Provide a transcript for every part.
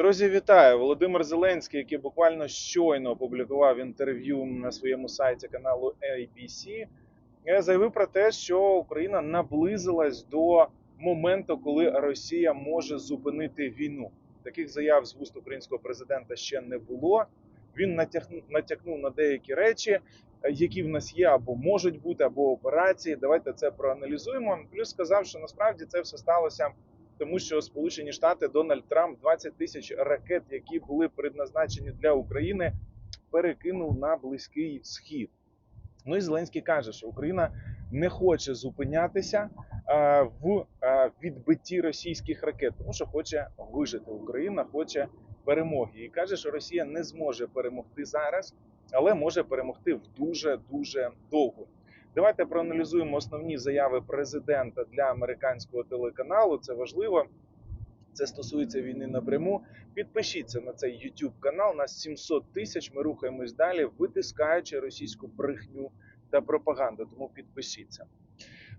Друзі, вітаю! Володимир Зеленський, який буквально щойно опублікував інтерв'ю на своєму сайті каналу ABC, е, заявив про те, що Україна наблизилась до моменту, коли Росія може зупинити війну. Таких заяв з вуст українського президента ще не було. Він натякнув, на деякі речі, які в нас є або можуть бути, або операції. Давайте це проаналізуємо. Плюс сказав, що насправді це все сталося тому що Сполучені Штати Дональд Трамп 20 тисяч ракет, які були предназначені для України, перекинув на близький схід. Ну і Зеленський каже, що Україна не хоче зупинятися а, в а, відбитті російських ракет, тому що хоче вижити. Україна хоче перемоги і каже, що Росія не зможе перемогти зараз, але може перемогти в дуже дуже довго. Давайте проаналізуємо основні заяви президента для американського телеканалу. Це важливо. Це стосується війни напряму. Підпишіться на цей YouTube канал. Нас 700 тисяч. Ми рухаємось далі, витискаючи російську брехню та пропаганду. Тому підпишіться.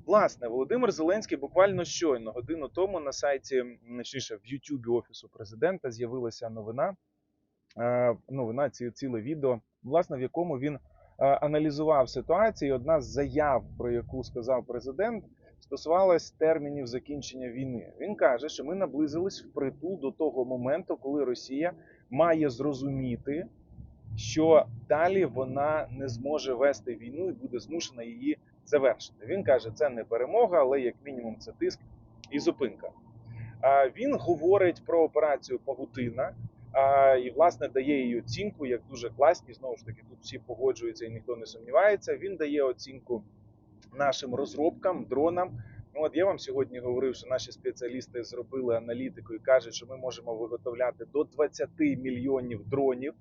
Власне, Володимир Зеленський буквально щойно годину тому на сайті, точніше, в Ютубі офісу президента з'явилася новина. е, Новина ці ціле відео, власне, в якому він аналізував ситуацію. Одна з заяв, про яку сказав президент, стосувалась термінів закінчення війни. Він каже, що ми наблизились впритул до того моменту, коли Росія має зрозуміти, що далі вона не зможе вести війну і буде змушена її завершити. Він каже, це не перемога, але як мінімум це тиск і зупинка. Він говорить про операцію Пагутина. І власне дає їй оцінку як дуже класні. Знову ж таки, тут всі погоджуються і ніхто не сумнівається. Він дає оцінку нашим розробкам, дронам. Ну, от я вам сьогодні говорив, що наші спеціалісти зробили аналітику і кажуть, що ми можемо виготовляти до 20 мільйонів дронів.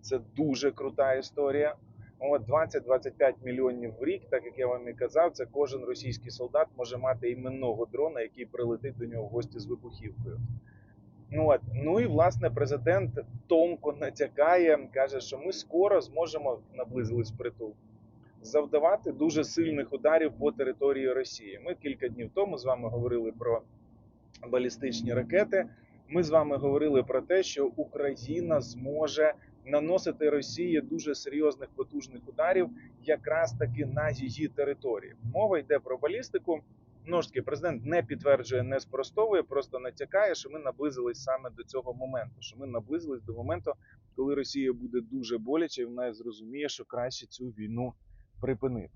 Це дуже крута історія. От 20-25 мільйонів в рік, так як я вам і казав, це кожен російський солдат може мати іменного дрона, який прилетить до нього в гості з вибухівкою. Ну, от. ну і власне президент тонко натякає, каже, що ми скоро зможемо наблизились притул завдавати дуже сильних ударів по території Росії. Ми кілька днів тому з вами говорили про балістичні ракети. Ми з вами говорили про те, що Україна зможе наносити Росії дуже серйозних потужних ударів, якраз таки на її території. Мова йде про балістику. Ну ж таки, президент не підтверджує, не спростовує, просто натякає, що ми наблизились саме до цього моменту. Що ми наблизились до моменту, коли Росія буде дуже боляче, і вона зрозуміє, що краще цю війну припинити.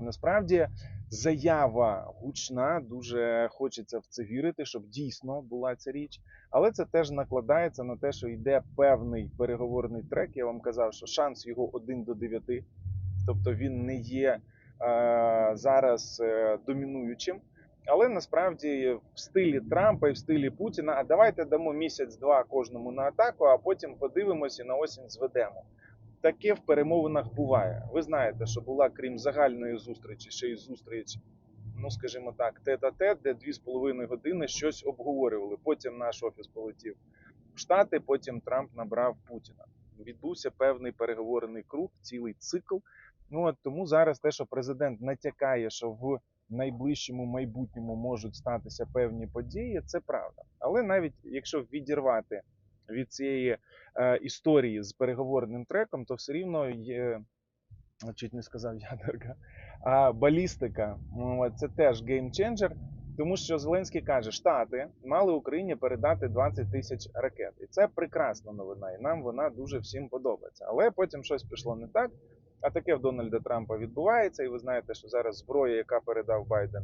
Насправді заява гучна, дуже хочеться в це вірити, щоб дійсно була ця річ. Але це теж накладається на те, що йде певний переговорний трек. Я вам казав, що шанс його 1 до 9, тобто він не є зараз е, домінуючим. Але насправді в стилі Трампа і в стилі Путіна, а давайте дамо місяць-два кожному на атаку, а потім подивимося і на осінь зведемо. Таке в перемовинах буває. Ви знаєте, що була крім загальної зустрічі, ще й зустріч, ну скажімо так, тет-а-тет, де дві з половиною години щось обговорювали. Потім наш офіс полетів в Штати, потім Трамп набрав Путіна. Відбувся певний переговорний круг, цілий цикл. Ну от тому зараз те, що президент натякає, що в найближчому майбутньому можуть статися певні події, це правда. Але навіть якщо відірвати від цієї е, історії з переговорним треком, то все рівно є, чуть не сказав ядерка, а балістика ну, це теж геймченджер, тому що Зеленський каже, Штати мали Україні передати 20 тисяч ракет. І це прекрасна новина, і нам вона дуже всім подобається. Але потім щось пішло не так. А таке в Дональда Трампа відбувається, і ви знаєте, що зараз зброя, яка передав Байден,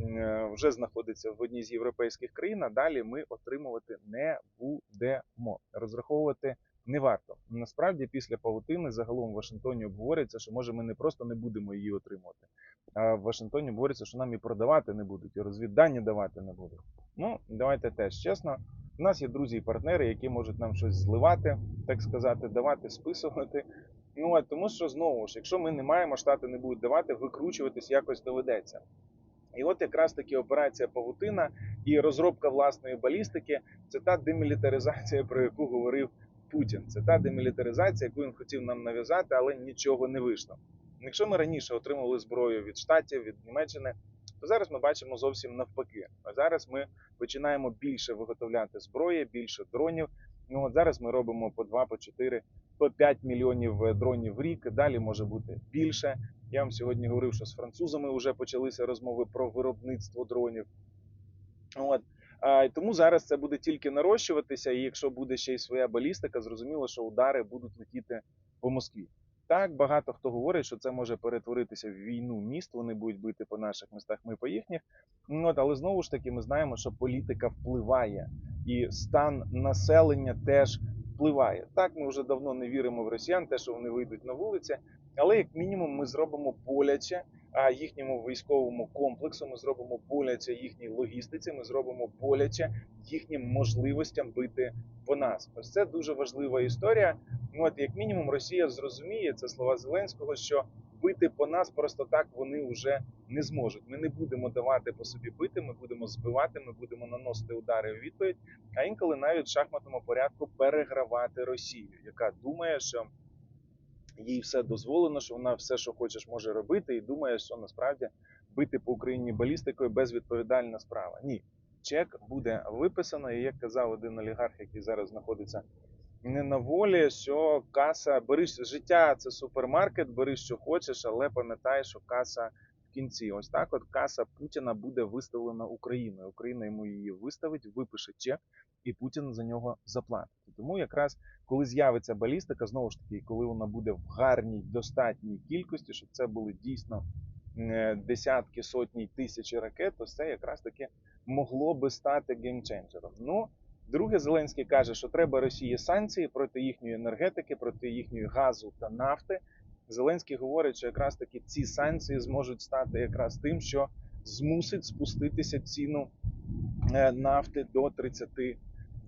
е, вже знаходиться в одній з європейських країн. А далі ми отримувати не будемо. Розраховувати не варто. Насправді, після павутини загалом в Вашингтоні обговорюється, що може ми не просто не будемо її отримувати. А в Вашингтоні говориться, що нам і продавати не будуть, і розвіддані давати не будуть. Ну, давайте теж чесно. У нас є друзі і партнери, які можуть нам щось зливати, так сказати, давати, списувати. Ну а тому, що знову ж, якщо ми не маємо, штати не будуть давати, викручуватись якось доведеться. І от якраз таки операція Павутина і розробка власної балістики це та демілітаризація, про яку говорив Путін. Це та демілітаризація, яку він хотів нам нав'язати, але нічого не вийшло. Якщо ми раніше отримували зброю від Штатів, від Німеччини, то зараз ми бачимо зовсім навпаки. А зараз ми починаємо більше виготовляти зброї, більше дронів. Ну от зараз ми робимо по 2, по 4, по 5 мільйонів е, дронів в рік. Далі може бути більше. Я вам сьогодні говорив, що з французами вже почалися розмови про виробництво дронів. От. А, тому зараз це буде тільки нарощуватися, і якщо буде ще й своя балістика, зрозуміло, що удари будуть летіти по Москві. Так, багато хто говорить, що це може перетворитися в війну міст, вони будуть бити по наших містах, ми по їхніх. Ну, От, але знову ж таки, ми знаємо, що політика впливає, і стан населення теж впливає. Так, ми вже давно не віримо в росіян, те, що вони вийдуть на вулиці, але як мінімум ми зробимо боляче а, їхньому військовому комплексу, ми зробимо боляче їхній логістиці, ми зробимо боляче їхнім можливостям бити по нас. Ось це дуже важлива історія. Ну, от як мінімум, Росія зрозуміє це слова Зеленського, що бити по нас просто так вони вже не зможуть. Ми не будемо давати по собі бити, ми будемо збивати, ми будемо наносити удари у відповідь, а інколи навіть в шахматному порядку перегравати Росію, яка думає, що їй все дозволено, що вона все, що хочеш, може робити, і думає, що насправді бити по Україні балістикою безвідповідальна справа. Ні, чек буде виписано, і як казав один олігарх, який зараз знаходиться не на волі, що каса бери життя, це супермаркет, бери що хочеш, але пам'ятай, що каса в кінці. Ось так, от каса Путіна буде виставлена Україною. Україна йому її виставить, випише чек, і Путін за нього заплатить. Тому якраз коли з'явиться балістика, знову ж таки, коли вона буде в гарній достатній кількості, щоб це були дійсно е, десятки, сотні тисячі ракет, то це якраз таки могло би стати геймченджером. Ну, друге, Зеленський каже, що треба Росії санкції проти їхньої енергетики, проти їхньої газу та нафти. Зеленський говорить, що якраз таки ці санкції зможуть стати якраз тим, що змусить спуститися ціну е, нафти до 30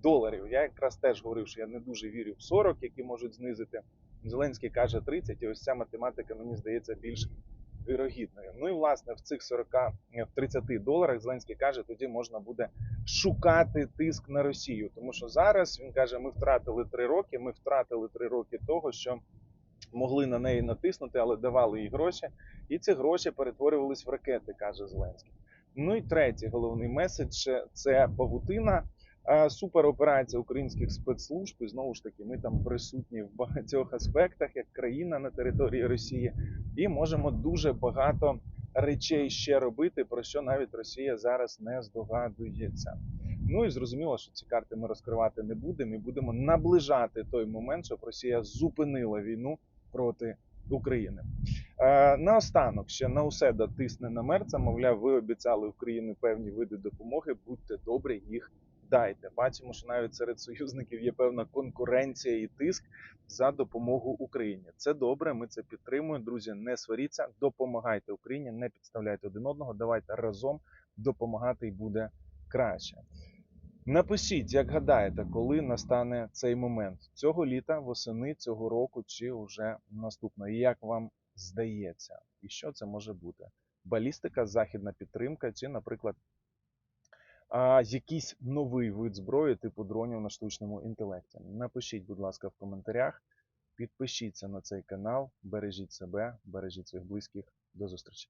доларів. Я якраз теж говорив, що я не дуже вірю в 40, які можуть знизити. Зеленський каже 30, і ось ця математика мені здається більш вірогідною. Ну і власне в цих 40, в 30 доларах Зеленський каже, тоді можна буде шукати тиск на Росію. Тому що зараз він каже: ми втратили 3 роки. Ми втратили 3 роки того, що могли на неї натиснути, але давали їй гроші, і ці гроші перетворювались в ракети, каже Зеленський. Ну і третій головний меседж це павутина. Супероперація українських спецслужб, і знову ж таки, ми там присутні в багатьох аспектах, як країна на території Росії, і можемо дуже багато речей ще робити, про що навіть Росія зараз не здогадується. Ну і зрозуміло, що ці карти ми розкривати не будемо і будемо наближати той момент, щоб Росія зупинила війну проти України. Е, наостанок ще на усе тисне на мерца. Мовляв, ви обіцяли Україні певні види допомоги. Будьте добрі, їх дайте. Бачимо, що навіть серед союзників є певна конкуренція і тиск за допомогу Україні. Це добре. Ми це підтримуємо. Друзі, не сваріться, допомагайте Україні, не підставляйте один одного. Давайте разом допомагати і буде краще. Напишіть, як гадаєте, коли настане цей момент цього літа, восени цього року чи вже наступного. І як вам здається, і що це може бути? Балістика, західна підтримка, чи, наприклад, а, якийсь новий вид зброї, типу дронів на штучному інтелекті. Напишіть, будь ласка, в коментарях. Підпишіться на цей канал, бережіть себе, бережіть своїх близьких. До зустрічі!